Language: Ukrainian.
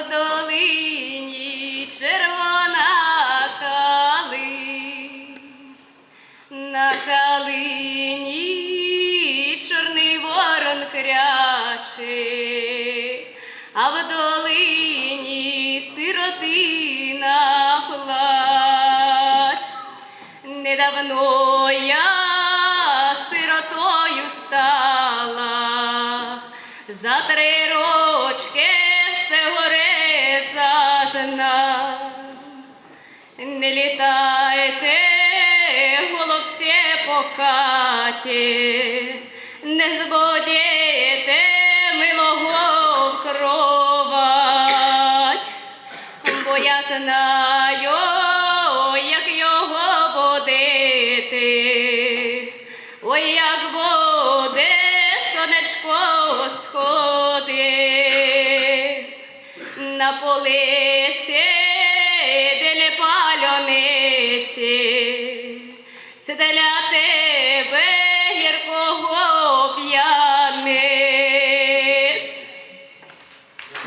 в долині червона калина. На калині чорний ворон кряче, а в долині сиротина плач. Недавно я сиротою стала, за три горе зазна. Не літайте, голубці по хаті, не збудіте милого в кровать, бо я знаю, як його будити. Ой, як буде сонечко сходить на полиці, біля пальониці, це для тебе гіркого.